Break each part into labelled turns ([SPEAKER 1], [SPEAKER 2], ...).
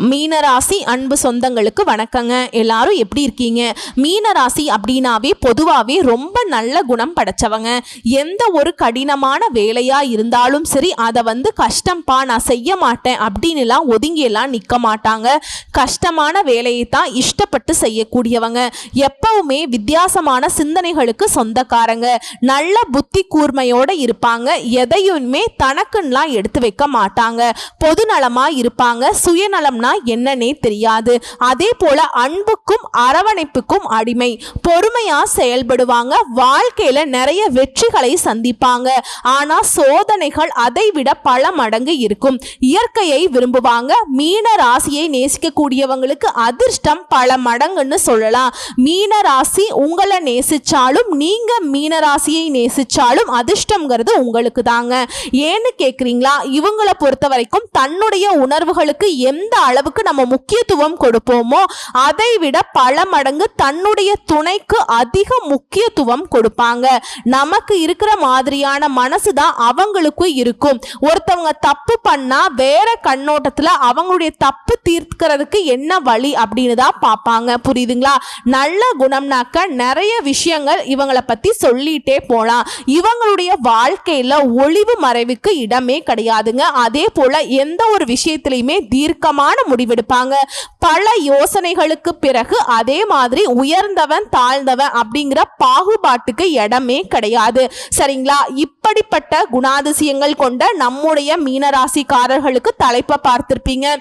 [SPEAKER 1] மீனராசி அன்பு சொந்தங்களுக்கு வணக்கங்க. எல்லாரும் எப்படி இருக்கீங்க? மீனராசி அப்படின்னாவே பொதுவாகவே ரொம்ப நல்ல குணம் படைச்சவங்க. எந்த ஒரு கடினமான வேலையா இருந்தாலும் சரி அதை வந்து கஷ்டம்பா நான் செய்ய மாட்டேன் அப்படின்னுலாம் ஒதுங்கியெல்லாம் நிற்க மாட்டாங்க. கஷ்டமான வேலையை தான் இஷ்டப்பட்டு செய்யக்கூடியவங்க. எப்பவுமே வித்தியாசமான சிந்தனைகளுக்கு சொந்தக்காரங்க. நல்ல புத்தி கூர்மையோட இருப்பாங்க. எதையுமே தனக்குன்னெலாம் எடுத்து வைக்க மாட்டாங்க. பொதுநலமாக இருப்பாங்க. சுயநலம்னா என்னன்னே தெரியாது. அதே போல அன்புக்கும் அரவணைப்புக்கும் அடிமை. பொறுமையா செயல்படுவாங்க. வாழ்க்கையில நிறைய வெற்றிகளை சந்திப்பாங்க. ஆனா சோதனைகள் அதை விட பல மடங்கு இருக்கும். இயற்கையை விரும்புவாங்க. மீன ராசியை நேசிக்கக்கூடியவங்களுக்கு அதிர்ஷ்டம் பல மடங்குன்னு சொல்லலாம். மீன ராசி உங்களை நேசிச்சாலும் நீங்க மீன ராசியை நேசிச்சாலும் அதிர்ஷ்டம்ங்கிறது உங்களுக்கு தாங்க. ஏன்னு கேக்குறீங்களா? இவங்களை பொறுத்த வரைக்கும் தன்னுடைய உணர்வுகளுக்கு எந்த அளவுக்கு நம்ம முக்கியத்துவம் கொடுப்போமோ அதை விட பல மடங்கு தன்னுடைய துணைக்கு அதிக முக்கியத்துவம் கொடுப்பாங்க. நமக்கு இருக்கிற மாதிரியான மனசு தான் அவங்களுக்கும் இருக்கும். ஒருத்தவங்க தப்பு பண்ணா வேற கண்ணோட்டத்துல அவங்களுடைய தப்பு தீர்க்கிறதுக்கு என்ன வழி அப்படின்னு தான் பார்ப்பாங்க. புரியுதுங்களா? நல்ல குணம்னாக்க நிறைய விஷயங்கள் இவங்களை பத்தி சொல்லிட்டே போலாம். இவங்களுடைய வாழ்க்கையில ஒளிவு மறைவுக்கு இடமே கிடையாதுங்க. அதே போல எந்த ஒரு விஷயத்திலையுமே தீர்க்கமான முடிவெடுப்பாங்க. பல யோசனைகளுக்கு பிறகு அதே மாதிரி உயர்ந்தவன் தாழ்ந்தவன் அப்படிங்கிற பாகுபாட்டுக்கு இடமே கிடையாது. சரிங்களா? இப்படிப்பட்ட குணாதிசயங்கள் கொண்ட நம்முடைய மீனராசிக்காரர்களுக்கு தலைப்பை பார்த்திருப்பீங்க.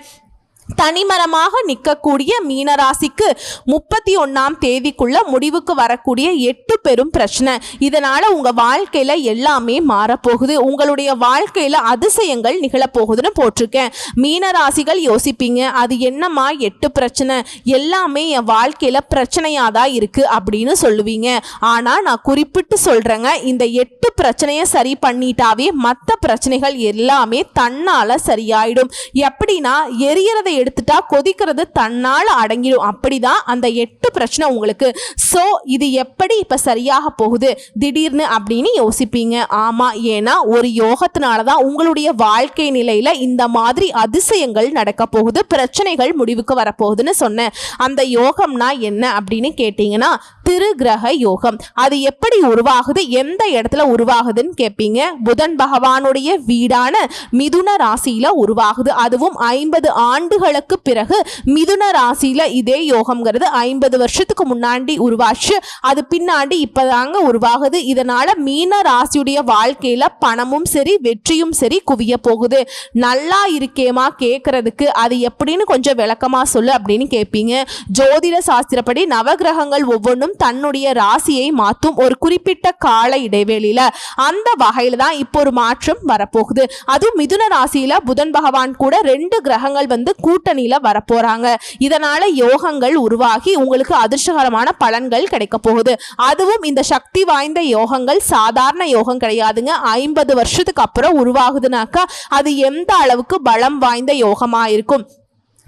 [SPEAKER 1] தனிமரமாக நிற்கக்கூடிய மீனராசிக்கு முப்பத்தி ஒன்றாம் தேதிக்குள்ள முடிவுக்கு வரக்கூடிய எட்டு பெரும் பிரச்சனை. இதனால உங்க வாழ்க்கையில எல்லாமே மாறப்போகுது. உங்களுடைய வாழ்க்கையில அதிசயங்கள் நிகழப்போகுதுன்னு போட்டிருக்கேன். மீனராசிகள் யோசிப்பீங்க அது என்னம்மா எட்டு பிரச்சனை? எல்லாமே என் வாழ்க்கையில பிரச்சனையா தான் இருக்கு அப்படின்னு சொல்லுவீங்க. ஆனா நான் குறிப்பிட்டு சொல்றேங்க இந்த எட்டு பிரச்சனையை சரி பண்ணிட்டாவே மற்ற பிரச்சனைகள் எல்லாமே தன்னால சரியாயிடும். எப்படின்னா எரியறதை எடுத்துட்டா கொதிக்கிறது தன்னால் அடங்கிடும். அப்படிதான் அந்த எட்டு பிரச்சனை உங்களுக்கு. ஸோ இது எப்படி இப்போ சரியாக போகுது? திடீர்னு அப்படின்னு யோசிப்பீங்க. ஆமாம் ஏன்னா ஒரு யோகத்தினால தான் உங்களுடைய வாழ்க்கை நிலையில் இந்த மாதிரி அதிசயங்கள் நடக்க போகுது. பிரச்சனைகள் முடிவுக்கு வரப்போகுதுன்னு சொன்னேன். அந்த யோகம்னா என்ன அப்படின்னு கேட்டிங்கன்னா திருகிரக யோகம் அது எப்படி உருவாகுது? எந்த இடத்துல உருவாகுதுன்னு கேட்பீங்க புதன் பகவானுடைய வீடான மிதுன ராசியில உருவாகுது. அதுவும் ஐம்பது ஆண்டுகளுக்கு பிறகு மிதுன ராசியில இதே யோகம்ங்கிறது ஐம்பது வருஷத்துக்கு முன்னாடி உருவாச்சு. அது பின்னாடி இப்பதாங்க உருவாகுது. இதனால மீன ராசியுடைய வாழ்க்கையில பணமும் சரி வெற்றியும் சரி குவிய போகுது. நல்லா இருக்கேமா கேட்கறதுக்கு அது எப்படின்னு கொஞ்சம் விளக்கமா சொல்லு அப்படின்னு கேட்பீங்க ஜோதிட சாஸ்திரப்படி நவகிரகங்கள் ஒவ்வொன்றும் தன்னுடைய ராசியை மாற்றும் ஒரு குறிப்பிட்ட கால இடைவெளியில அந்த வகையில தான் இப்போ ஒரு மாற்றம் வரப்போகுது. அதுவும் மிதுன ராசியில புதன் பகவான் கூட ரெண்டு கிரகங்கள் வந்து கூட்டணியில வரப்போறாங்க. இதனால யோகங்கள் உருவாகி உங்களுக்கு அதிர்ஷ்டகரமான பலன்கள் கிடைக்க போகுது. அதுவும் இந்த சக்தி வாய்ந்த யோகங்கள் சாதாரண யோகம் கிடையாதுங்க. ஐம்பது வருஷத்துக்கு அப்புறம் உருவாகுதுனாக்கா அது எந்த அளவுக்கு பலம் வாய்ந்த யோகமா இருக்கும்.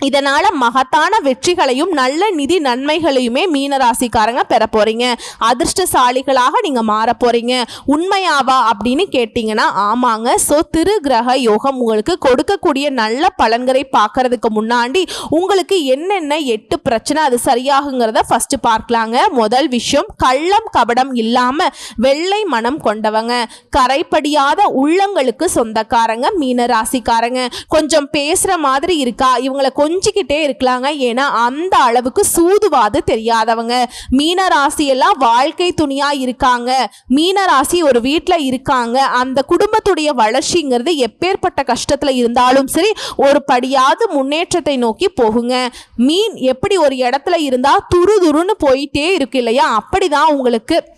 [SPEAKER 1] இதனால மகத்தான வெற்றிகளையும் நல்ல நிதி நன்மைகளையுமே மீனராசிக்காரங்க பெற போறீங்க. அதிர்ஷ்டசாலிகளாக நீங்க மாற போறீங்க. உண்மையாவா அப்படின்னு கேட்டிங்கன்னா ஆமாங்க. ஸோ திரு கிரக யோகம் உங்களுக்கு கொடுக்கக்கூடிய நல்ல பலன்களை பார்க்கறதுக்கு முன்னாடி உங்களுக்கு என்னென்ன எட்டு பிரச்சனை அது சரியாகுங்கிறத ஃபர்ஸ்ட் பார்க்கலாங்க. முதல் விஷயம் கள்ளம் கபடம் இல்லாம வெள்ளை மனம் கொண்டவங்க. கரைப்படியாத உள்ளங்களுக்கு சொந்தக்காரங்க மீனராசிக்காரங்க. கொஞ்சம் பேசுற மாதிரி இருக்கா? இவங்களை கொஞ்சிக்கிட்டே இருக்கலாங்க. ஏன்னா அந்த அளவுக்கு சூதுவாது தெரியாதவங்க. மீன ராசியெல்லாம் வாழ்க்கை துணியா இருக்காங்க. மீன ராசி ஒரு வீட்டில் இருக்காங்க. அந்த குடும்பத்துடைய வளர்ச்சிங்கிறது எப்பேற்பட்ட கஷ்டத்தில் இருந்தாலும் சரி ஒரு படியாவது முன்னேற்றத்தை நோக்கி போகுங்க. மீன் எப்படி ஒரு இடத்துல இருந்தால் துரு துருன்னு போயிட்டே இருக்கு இல்லையா? அப்படிதான் உங்களுக்கு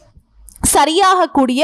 [SPEAKER 1] சரியாகக்கூடிய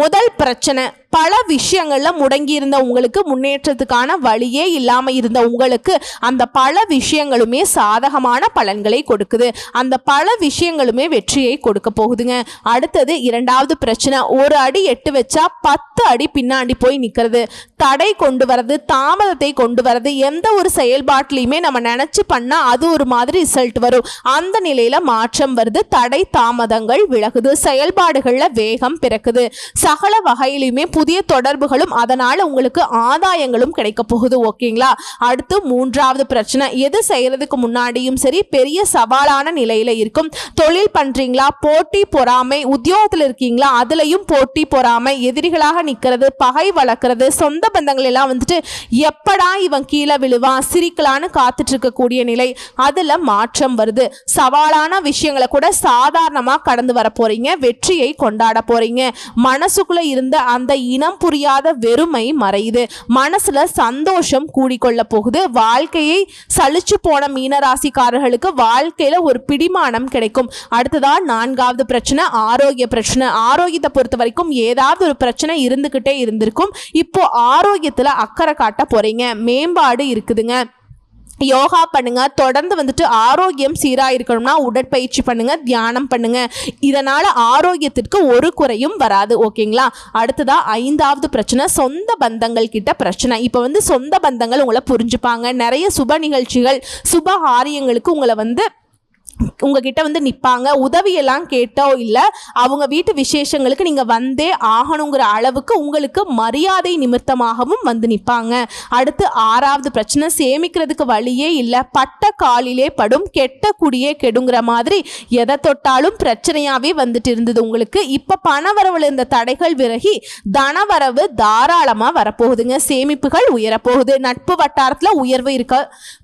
[SPEAKER 1] முதல் பிரச்சனை பல விஷயங்களில் முடங்கி இருந்த உங்களுக்கு முன்னேற்றத்துக்கான வழியே இல்லாமல் இருந்த உங்களுக்கு அந்த பல விஷயங்களுமே சாதகமான பலன்களை கொடுக்குது. அந்த பல விஷயங்களுமே வெற்றியை கொடுக்க போகுதுங்க. அடுத்தது இரண்டாவது பிரச்சனை ஒரு அடி எட்டு வச்சா பத்து அடி பின்னாடி போய் நிற்கிறது தடை கொண்டு வர்றது தாமதத்தை கொண்டு வர்றது எந்த ஒரு செயல்பாட்டிலையுமே நம்ம நினச்சி பண்ணால் அது ஒரு மாதிரி ரிசல்ட் வரும். அந்த நிலையில் மாற்றம் வருது தடை தாமதங்கள் விலகுது செயல்பாடுகளில் வேகம் பிறக்குது. சகல வகையிலுமே புதிய தொடர்புகளும் அதனால் உங்களுக்கு ஆதாயங்களும் கிடைக்க போகுது ஓகேங்களா? அடுத்து மூன்றாவது பிரச்சனை எது செய்கிறதுக்கு முன்னாடியும் சரி பெரிய சவாலான நிலையில் இருக்கும். தொழில் பண்ணுறீங்களா போட்டி பொறாமை உத்தியோகத்தில் இருக்கீங்களா? அதுலேயும் போட்டி பொறாமை எதிரிகளாக நிற்கிறது பகை வளர்க்குறது சொந்த பந்தங்கள் எல்லாம் வந்துட்டு எப்படா இவன் கீழே விழுவான் சிரிக்கலான்னு காத்துட்டு இருக்கக்கூடிய நிலை. அதுல மாற்றம் வருது. சவாலான விஷயங்களை கூட சாதாரணமா கடந்து வர போறீங்க. வெற்றியை கொண்டாட போறீங்க. மனசுக்குள்ள இருந்த அந்த இனம் புரியாத வெறுமை மறையுது. மனசுல சந்தோஷம் கூடிக்கொள்ள போகுது. வாழ்க்கையை சலிச்சு போன மீனராசிக்காரர்களுக்கு வாழ்க்கையில ஒரு பிடிமானம் கிடைக்கும். அடுத்ததா நான்காவது பிரச்சனை ஆரோக்கிய பிரச்சனை. ஆரோக்கியத்தை பொறுத்த வரைக்கும் ஏதாவது ஒரு பிரச்சனை இருந்துகிட்டே இருந்திருக்கும். இப்போ ஆரோக்கியத்தில் அக்கறை காட்ட போகிறீங்க மேம்பாடு இருக்குதுங்க. யோகா பண்ணுங்க. தொடர்ந்து வந்துட்டு ஆரோக்கியம் சீராக இருக்கணும்னா உடற்பயிற்சி பண்ணுங்க தியானம் பண்ணுங்க. இதனால ஆரோக்கியத்திற்கு ஒரு குறையும் வராது. ஓகேங்களா? அடுத்ததா ஐந்தாவது பிரச்சனை சொந்த பந்தங்கள் கிட்ட பிரச்சனை. இப்போ வந்து சொந்த பந்தங்கள் உங்களை புரிஞ்சுப்பாங்க. நிறைய சுப நிகழ்ச்சிகள் சுப காரியங்களுக்கு உங்களை வந்து உங்ககிட்ட வந்து நிற்பாங்க உதவியெல்லாம் கேட்டோ இல்லை அவங்க வீட்டு விசேஷங்களுக்கு நீங்கள் வந்தே ஆகணுங்கிற அளவுக்கு உங்களுக்கு மரியாதை நிமித்தமாகவும் வந்து நிற்பாங்க அடுத்து ஆறாவது பிரச்சனை சேமிக்கிறதுக்கு வழியே இல்லை பட்ட காலிலே படும் கெட்ட குடியே கெடுங்கிற மாதிரி எதை தொட்டாலும் பிரச்சனையாகவே வந்துட்டு இருந்தது உங்களுக்கு. இப்போ பணவரவில் இருந்த தடைகள் விலகி தனவரவு தாராளமாக வரப்போகுதுங்க. சேமிப்புகள் உயரப்போகுது. நட்பு வட்டாரத்தில் உயர்வு இருக்க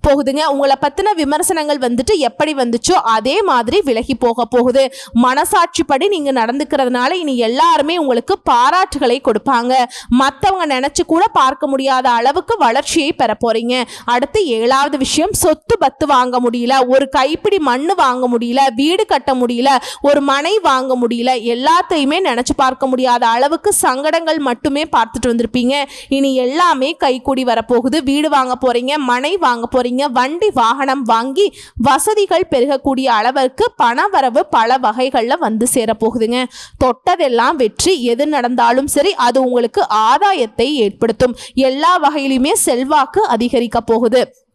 [SPEAKER 1] போகுதுங்க. உங்களை பற்றின விமர்சனங்கள் வந்துட்டு எப்படி வந்துச்சோ அதே மாதிரி விலகி போக போகுது. மனசாட்சிப்படி நீங்க நடந்துக்கிறதுனால இனி எல்லாருமே உங்களுக்கு பாராட்டுகளை கொடுப்பாங்க. மற்றவங்க நினைச்சு கூட பார்க்க முடியாத அளவுக்கு வளர்ச்சியை பெற போறீங்க. அடுத்து ஏழாவது விஷயம் சொத்து பத்து வாங்க முடியல ஒரு கைப்பிடி மண்ணு வாங்க முடியல வீடு கட்ட முடியல ஒரு மனை வாங்க முடியல எல்லாத்தையுமே நினைச்சு பார்க்க முடியாத அளவுக்கு சங்கடங்கள் மட்டுமே பார்த்துட்டு வந்திருப்பீங்க. இனி எல்லாமே கைக்கூடி வரப்போகுது. வீடு வாங்க போறீங்க மனை வாங்க போறீங்க வண்டி வாகனம் வாங்கி வசதிகள் பெருகக்கூடிய அளவிற்கு பணவரவு பல வகைகளில் வந்து சேரப்போகுதுங்க. தொட்டதெல்லாம் வெற்றி எது நடந்தாலும் சரி அது உங்களுக்கு ஆதாயத்தை ஏற்படுத்தும். எல்லா வகையிலுமே செல்வாக்கு அதிகரிக்க போகுது.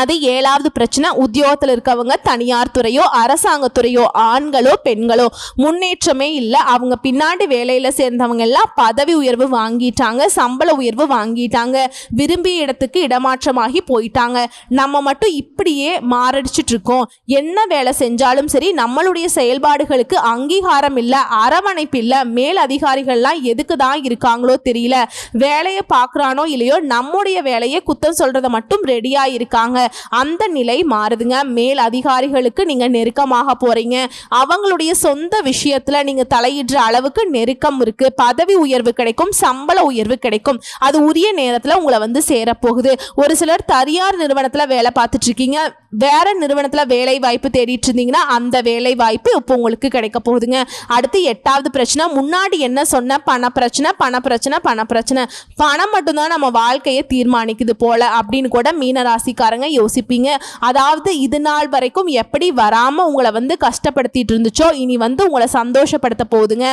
[SPEAKER 1] அது ஏழாவது பிரச்சனை. உத்தியோகத்தில் இருக்கவங்க தனியார் துறையோ அரசாங்கத்துறையோ ஆண்களோ பெண்களோ முன்னேற்றமே இல்லை. அவங்க பின்னாடி வேலையில் சேர்ந்தவங்க எல்லாம் பதவி உயர்வு வாங்கிட்டாங்க சம்பள உயர்வு வாங்கிட்டாங்க விரும்பிய இடத்துக்கு இடமாற்றமாகி போயிட்டாங்க. நம்ம மட்டும் இப்படியே மாரடிச்சிட்டு இருக்கோம். என்ன வேலை செஞ்சாலும் சரி நம்மளுடைய செயல்பாடுகளுக்கு அங்கீகாரம் இல்லை அரவணைப்பு இல்லை மேல் அதிகாரிகள்லாம் எதுக்கு தான் இருக்காங்களோ தெரியல. வேலையை பார்க்குறானோ இல்லையோ நம்முடைய வேலையை குத்தம் சொல்கிறத மட்டும் ரெடியாக இருக்காங்க. அந்த நிலை மாறுதுங்க. மேல் அதிகாரிகளுக்கு நீங்க நெருக்கமாக போறீங்க. அவங்களுடைய சொந்த விஷயத்துல நீங்க தலையிடுற அளவுக்கு நெருக்கம் இருக்கு. பதவி உயர்வு கிடைக்கும் சம்பள உயர்வு கிடைக்கும். அது உரிய நேரத்துல உங்களை வந்து சேரப்போகுது. ஒரு சிலர் தனியார் நிறுவனத்துல வேலை பார்த்துட்டு இருக்கீங்க வேற நிறுவனத்துல வேலை வாய்ப்பு தேடிட்டு இருந்தீங்கன்னா அந்த வேலை வாய்ப்பு இப்போ உங்களுக்கு கிடைக்க போகுதுங்க. அடுத்து எட்டாவது பிரச்சனை முன்னாடி என்ன சொன்ன? பண பிரச்சனை பண பிரச்சனை பண பிரச்சனை. பணம் மட்டும்தான் நம்ம வாழ்க்கையை தீர்மானிக்குது போல அப்படின்னு கூட மீனராசிக்காரங்க யோசிப்பீங்க. அதாவது இது நாள் வரைக்கும் எப்படி வராம உங்களை வந்து கஷ்டப்படுத்திட்டு இருந்துச்சோ இனி வந்து உங்களை சந்தோஷப்படுத்த போகுதுங்க.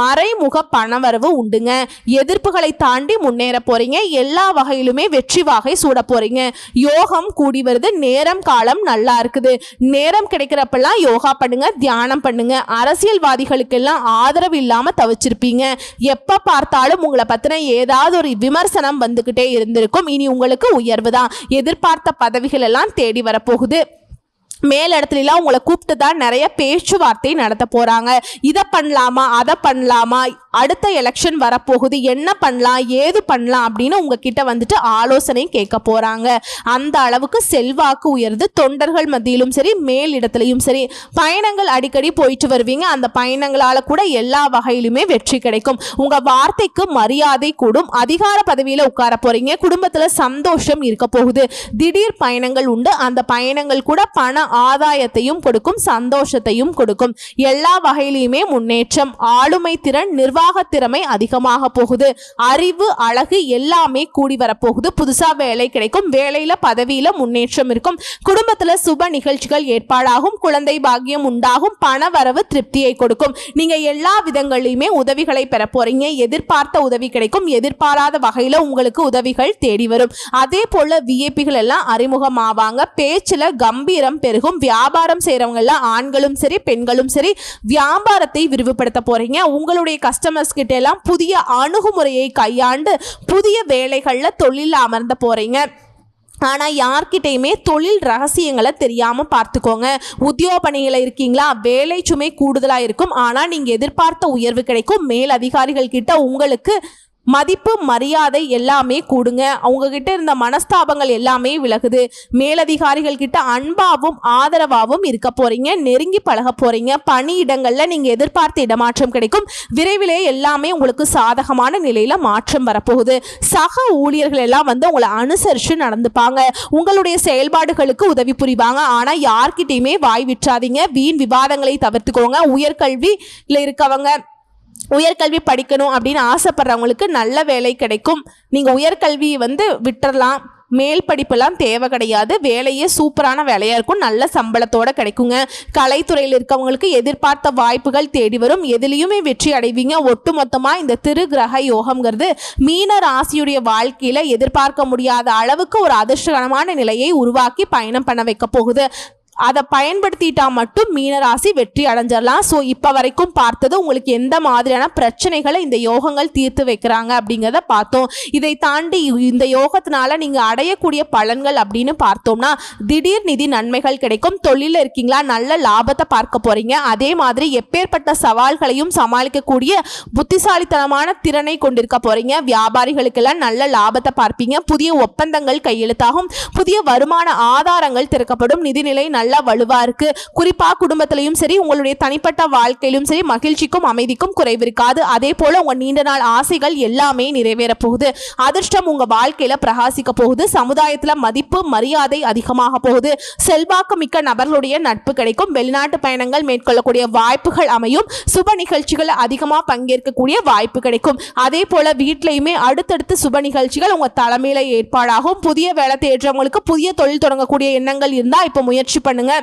[SPEAKER 1] மறைமுக பணவரவு உண்டுங்க. எதிர்ப்புகளை தாண்டி முன்னேற போறீங்க. எல்லா வகையிலுமே வெற்றி வாகை சூட போறீங்க. யோகம் கூடி வருது. நேரம் காலம் நல்லா இருக்குது. நேரம் கிடைக்கிறப்பெல்லாம் யோகா பண்ணுங்க தியானம் பண்ணுங்க. அரசியல்வாதிகளுக்கெல்லாம் ஆதரவு இல்லாம தவிச்சிருப்பீங்க. எப்ப பார்த்தாலும் உங்களை பத்தின ஏதாவது ஒரு விமர்சனம் வந்துகிட்டே இருந்திருக்கும். இனி உங்களுக்கு உயர்வு தான். எதிர்பார்த்த பதவி பதவிகள் எல்லாம் தேடி வரப்போகுது. மேல் இடத்துலலாம் உங்களை கூப்பிட்டு தான் நிறைய பேச்சுவார்த்தை நடத்த போகிறாங்க இதை பண்ணலாமா அதை பண்ணலாமா அடுத்த எலெக்ஷன் வரப்போகுது என்ன பண்ணலாம் ஏது பண்ணலாம் அப்படின்னு உங்ககிட்ட வந்துட்டு ஆலோசனை கேட்க போகிறாங்க அந்த அளவுக்கு செல்வாக்கு உயர்ந்து தொண்டர்கள் மத்தியிலும் சரி மேல் இடத்துலையும் சரி பயணங்கள் அடிக்கடி போயிட்டு வருவீங்க. அந்த பயணங்களால் கூட எல்லா வகையிலுமே வெற்றி கிடைக்கும். உங்கள் வார்த்தைக்கு மரியாதை கூடும். அதிகார பதவியில் உட்கார போகிறீங்க குடும்பத்தில் சந்தோஷம் இருக்க போகுது. திடீர் பயணங்கள் உண்டு. அந்த பயணங்கள் கூட பண ஆதாயத்தையும் கொடுக்கும் சந்தோஷத்தையும் கொடுக்கும். எல்லா வகையிலையுமே முன்னேற்றம் ஆளுமை திறன் நிர்வாக திறமை அதிகமாக போகுது. அறிவு அழகு எல்லாமே கூடி வரப்போகுது. புதுசா வேலை கிடைக்கும் வேலையில பதவியில முன்னேற்றம் இருக்கும். குடும்பத்துல சுப நிகழ்ச்சிகள் ஏற்பாடாகும் குழந்தை பாக்கியம் உண்டாகும் பண வரவு திருப்தியை கொடுக்கும். நீங்க எல்லா விதங்களிலுமே உதவிகளை பெற போறீங்க. எதிர்பார்த்த உதவி கிடைக்கும். எதிர்பாராத வகையில உங்களுக்கு உதவிகள் தேடி வரும். அதே போல விஐபிகள் எல்லாம் அறிமுகமாவாங்க. பேச்சுல கம்பீரம் பெருகும். வியாபாரம் செய்கிறவங்களில் ஆண்களும் சரி பெண்களும் சரி வியாபாரத்தை விரிவுபடுத்த போகிறீங்க உங்களுடைய கஸ்டமர்ஸ் கிட்ட எல்லாம் புதிய அணுகுமுறையை கையாண்டு புதிய வேலைகளில் தொழிலில் அமர்ந்த போகிறீங்க ஆனால் யார்கிட்டையுமே தொழில் ரகசியங்களை தெரியாமல் பார்த்துக்கோங்க. உத்தியோக பணியில் இருக்கீங்களா? வேலை சுமை கூடுதலாக இருக்கும். ஆனால் நீங்கள் எதிர்பார்த்த உயர்வு கிடைக்கும். மேல் அதிகாரிகள் கிட்ட உங்களுக்கு மதிப்பு மரியாதை எல்லாமே கூடுங்க. அவங்க கிட்ட இருந்த மனஸ்தாபங்கள் எல்லாமே விலகுது. மேலதிகாரிகள் கிட்ட அன்பாவும் ஆதரவாகவும் இருக்க போறீங்க. நெருங்கி பழக போறீங்க. பணியிடங்கள்ல நீங்க எதிர்பார்த்த இடமாற்றம் கிடைக்கும். விரைவிலே எல்லாமே உங்களுக்கு சாதகமான நிலையில மாற்றம் வரப்போகுது. சக ஊழியர்கள் எல்லாம் வந்து உங்களை அனுசரிச்சு நடந்துப்பாங்க. உங்களுடைய செயல்பாடுகளுக்கு உதவி புரிவாங்க. ஆனா யார்கிட்டயுமே வாய் விற்றாதீங்க வீண் விவாதங்களை தவிர்த்துக்கோங்க. உயர்கல்வியில் இருக்கவங்க உயர்கல்வி படிக்கணும் அப்படின்னு ஆசைப்படுறவங்களுக்கு நல்ல வேலை கிடைக்கும். நீங்கள் உயர்கல்வி வந்து விட்டுறலாம். மேல் படிப்பெல்லாம் தேவை கிடையாது. வேலையே சூப்பரான வேலையாக இருக்கும். நல்ல சம்பளத்தோட கிடைக்குங்க. கலைத்துறையில் இருக்கவங்களுக்கு எதிர்பார்த்த வாய்ப்புகள் தேடி வரும். எதுலேயுமே வெற்றி அடைவீங்க. ஒட்டுமொத்தமாக இந்த திரு கிரக யோகம்ங்கிறது மீன ராசியுடைய வாழ்க்கையில் எதிர்பார்க்க முடியாத அளவுக்கு ஒரு அதிர்ஷ்டகரமான நிலையை உருவாக்கி பயணம் பண்ண வைக்க போகுது. அதை பயன்படுத்திட்டா மட்டும் மீனராசி வெற்றி அடைஞ்சிடலாம். ஸோ இப்போ வரைக்கும் பார்த்தது உங்களுக்கு எந்த மாதிரியான பிரச்சனைகளை இந்த யோகங்கள் தீர்த்து வைக்கிறாங்க அப்படிங்கிறத பார்த்தோம். இதை தாண்டி இந்த யோகத்தினால நீங்கள் அடையக்கூடிய பலன்கள் அப்படின்னு பார்த்தோம்னா திடீர் நிதி நன்மைகள் கிடைக்கும். தொழிலில் இருக்கீங்களா? நல்ல லாபத்தை பார்க்க போறீங்க. அதே மாதிரி எப்பேற்பட்ட சவால்களையும் சமாளிக்கக்கூடிய புத்திசாலித்தனமான திறனை கொண்டிருக்க போறீங்க. வியாபாரிகளுக்கெல்லாம் நல்ல லாபத்தை பார்ப்பீங்க. புதிய ஒப்பந்தங்கள் கையெழுத்தாகும். புதிய வருமான ஆதாரங்கள் திறக்கப்படும். நிதிநிலை நல்லா வலுவா இருக்கு. குறிப்பா குடும்பத்திலையும் சரி உங்களுடைய தனிப்பட்ட வாழ்க்கையிலும் சரி மகிழ்ச்சிக்கும் அமைதிக்கும் குறைவு இருக்காது. அதே போல உங்க நீண்ட நாள் ஆசைகள் எல்லாமே நிறைவேற போகுது. அதிர்ஷ்டம் உங்க வாழ்க்கையில பிரகாசிக்க போகுது. சமுதாயத்துல மதிப்பு மரியாதை அதிகமாக போகுது. செல்வாக்கு மிக்க நபர்களுடைய நட்பு கிடைக்கும். வெளிநாட்டு பயணங்கள் மேற்கொள்ளக்கூடிய வாய்ப்புகள் அமையும். சுப நிகழ்ச்சிகள் அதிகமாக பங்கேற்கக்கூடிய வாய்ப்பு கிடைக்கும். அதே போல வீட்லையுமே அடுத்தடுத்து சுப நிகழ்ச்சிகள் உங்க தலைமையில ஏற்பாடாகும். புதிய வேலை தேடுறவங்களுக்கு புதிய தொழில் தொடங்கக்கூடிய எண்ணங்கள் இருந்தா இப்போ முயற்சி பண்ணுங்க.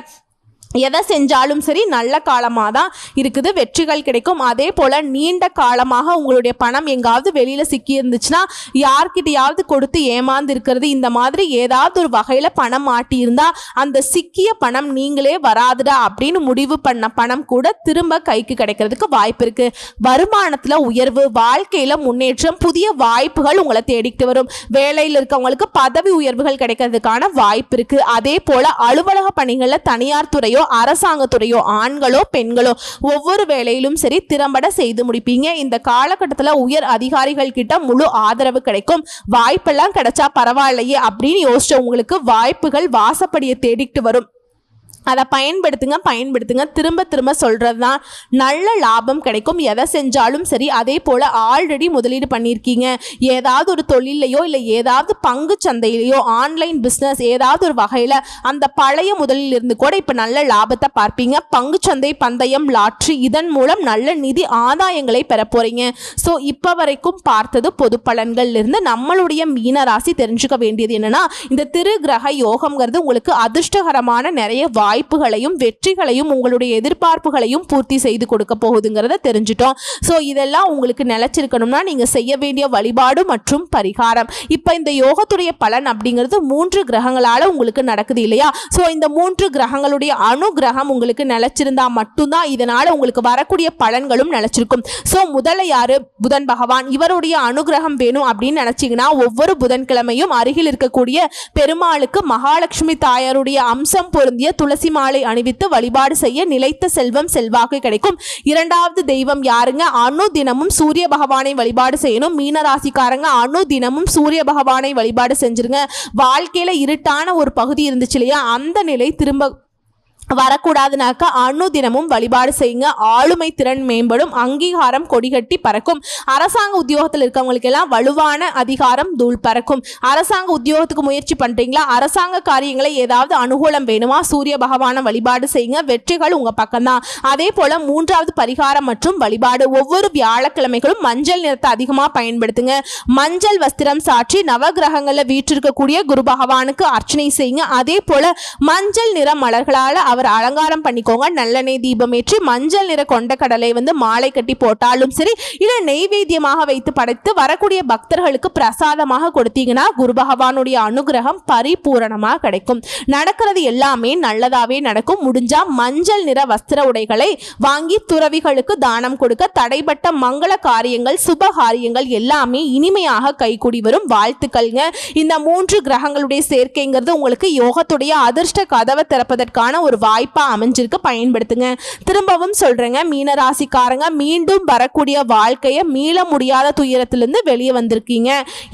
[SPEAKER 1] எதை செஞ்சாலும் சரி நல்ல காலமாக தான் இருக்குது வெற்றிகள் கிடைக்கும். அதே போல் நீண்ட காலமாக உங்களுடைய பணம் எங்காவது வெளியில் சிக்கி இருந்துச்சுன்னா யார்கிட்டயாவது கொடுத்து ஏமாந்து இருக்கிறது இந்த மாதிரி ஏதாவது ஒரு வகையில் பணம் மாட்டியிருந்தா அந்த சிக்கிய பணம் நீங்களே வராதுடா அப்படின்னு முடிவு பண்ண பணம் கூட திரும்ப கைக்கு கிடைக்கிறதுக்கு வாய்ப்பு இருக்குது வருமானத்தில் உயர்வு வாழ்க்கையில் முன்னேற்றம் புதிய வாய்ப்புகள் உங்களை தேடிக்கிட்டு வரும். வேலையில் இருக்கவங்களுக்கு பதவி உயர்வுகள் கிடைக்கிறதுக்கான வாய்ப்பு இருக்குது அதே போல் அலுவலக பணிகளில் தனியார் துறையோ அரசாங்கத்துறையோ ஆண்களோ பெண்களோ ஒவ்வொரு வேலையிலும் சரி திறம்பட செய்து முடிப்பீங்க. இந்த காலகட்டத்தில் உயர் அதிகாரிகள் கிட்ட முழு ஆதரவு கிடைக்கும். வாய்ப்பெல்லாம் கிடைச்சா பரவாயில்லையே அப்படின்னு யோசிச்ச உங்களுக்கு வாய்ப்புகள் வாசப்படியை தேடிக்கிட்டு வரும். அதை பயன்படுத்துங்க பயன்படுத்துங்க. திரும்ப திரும்ப சொல்கிறது தான் நல்ல லாபம் கிடைக்கும். எதை செஞ்சாலும் சரி அதே போல் ஆல்ரெடி முதலீடு பண்ணியிருக்கீங்க. ஏதாவது ஒரு தொழிலையோ இல்லை ஏதாவது பங்கு சந்தையிலையோ ஆன்லைன் பிஸ்னஸ் ஏதாவது ஒரு வகையில் அந்த பழைய முதலில் இருந்து கூட இப்போ நல்ல லாபத்தை பார்ப்பீங்க. பங்கு சந்தை பந்தயம் லாட்ரி இதன் மூலம் நல்ல நிதி ஆதாயங்களை பெற போகிறீங்க ஸோ இப்போ வரைக்கும் பார்த்தது பொது பலன்கள்ல இருந்து நம்மளுடைய மீனராசி தெரிஞ்சுக்க வேண்டியது என்னென்னா இந்த திரு கிரக யோகம்ங்கிறது உங்களுக்கு அதிர்ஷ்டகரமான நிறைய வா வாய்ப்புகளையும் வெற்றிகளையும் உங்களுடைய எதிர்பார்ப்புகளையும் பூர்த்தி செய்து கொடுக்க போகுதுங்கிறத தெரிஞ்சிட்டோம். ஸோ இதெல்லாம் உங்களுக்கு நிலைச்சிருக்கணும்னா நீங்கள் செய்ய வேண்டிய வழிபாடு மற்றும் பரிகாரம். இப்போ இந்த யோகத்துடைய பலன் அப்படிங்கிறது மூன்று கிரகங்களால் உங்களுக்கு நடக்குது இல்லையா? ஸோ இந்த மூன்று கிரகங்களுடைய அனுகிரகம் உங்களுக்கு நிலைச்சிருந்தா மட்டும்தான் இதனால் உங்களுக்கு வரக்கூடிய பலன்களும் நிலைச்சிருக்கும். ஸோ முதல்ல யாரு? புதன் பகவான். இவருடைய அனுகிரகம் வேணும் அப்படின்னு நினச்சிங்கன்னா ஒவ்வொரு புதன்கிழமையும் அருகில் இருக்கக்கூடிய பெருமாளுக்கு மகாலட்சுமி தாயாருடைய அம்சம் பொருந்திய துளசி மாலை அணிவித்து வழிபாடு செய்ய நிலைத்த செல்வம் செல்வாக்கு கிடைக்கும். இரண்டாவது தெய்வம் யாருங்க? அணு தினமும் சூரிய பகவானை வழிபாடு செய்யணும். மீன ராசிக்காரங்க அணு தினமும் சூரிய பகவானை வழிபாடு செஞ்சிருங்க. வாழ்க்கையில இருட்டான ஒரு பகுதி இருந்துச்சு இல்லையா? அந்த நிலை திரும்ப வரக்கூடாதுனாக்க அணு தினமும் வழிபாடு செய்யுங்க. ஆளுமை திறன் மேம்படும். அங்கீகாரம் கொடிகட்டி பறக்கும். அரசாங்க உத்தியோகத்தில் இருக்கவங்களுக்கு எல்லாம் வலுவான அதிகாரம் தூள் பறக்கும். அரசாங்க உத்தியோகத்துக்கு முயற்சி பண்றீங்களா? அரசாங்க காரியங்களை ஏதாவது அனுகூலம் வேணுமா? சூரிய பகவான வழிபாடு செய்யுங்க. வெற்றிகள் உங்க பக்கம்தான். அதே போல மூன்றாவது பரிகாரம் மற்றும் வழிபாடு. ஒவ்வொரு வியாழக்கிழமைகளும் மஞ்சள் நிறத்தை அதிகமா பயன்படுத்துங்க. மஞ்சள் வஸ்திரம் சாற்றி நவகிரகங்களில் வீற்றிருக்கக்கூடிய குரு பகவானுக்கு அர்ச்சனை செய்யுங்க. அதே போல மஞ்சள் நிற மலர்களால் அவர் அலங்காரம் பண்ணிக்கோங்க. நல்லெண்ணெய் தீபம் ஏற்றி மஞ்சள் நிற கொண்ட கடலை வந்து மாலை கட்டி போட்டாலும் சரி இல்லை நெய்வேத்தியமாக வைத்து படைத்து வரக்கூடிய பக்தர்களுக்கு பிரசாதமாக கொடுத்தீங்கன்னா குரு பகவானுடைய அனுகிரகம் பரிபூரணமாக கிடைக்கும். நடக்கிறது எல்லாமே நல்லதாவே நடக்கும். முடிஞ்சா மஞ்சள் நிற வஸ்திர உடைகளை வாங்கி துறவிகளுக்கு தானம் கொடுக்க தடைப்பட்ட மங்கள காரியங்கள் சுப காரியங்கள் எல்லாமே இனிமையாக கைகூடி வரும். வாழ்த்துக்கள்ங்க. இந்த மூன்று கிரகங்களுடைய சேர்க்கைங்கிறது உங்களுக்கு யோகத்துடைய அதிர்ஷ்ட கதவை திறப்பதற்கான ஒரு வாய்ப்பா அமைஞ்சிருக்கு. பயன்படுத்துங்க. திரும்பவும் சொல்றேங்க. மீன ராசிக்காரங்க மீண்டும் வரக்கூடிய வாழ்க்கையை மீள முடியாத துயரத்திலிருந்து வெளியே வந்திருக்கீங்க.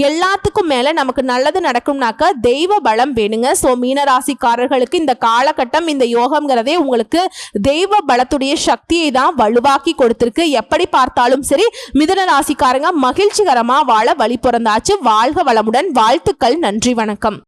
[SPEAKER 1] எல்லாத்துக்கும் மேல நமக்கு நல்லது நடக்கும்னாக்க தெய்வ பலம் வேணுங்க. ஸோ மீன ராசிக்காரர்களுக்கு இந்த காலகட்டம் இந்த யோகம்ங்கிறதே உங்களுக்கு தெய்வ பலத்துடைய சக்தியை தான் வலுவாக்கி கொடுத்திருக்கு. எப்படி பார்த்தாலும் சரி மிதுன ராசிக்காரங்க மகிழ்ச்சிகரமா வாழ வழி பிறந்தாச்சு. வாழ்க வளமுடன். வாழ்த்துக்கள். நன்றி வணக்கம்.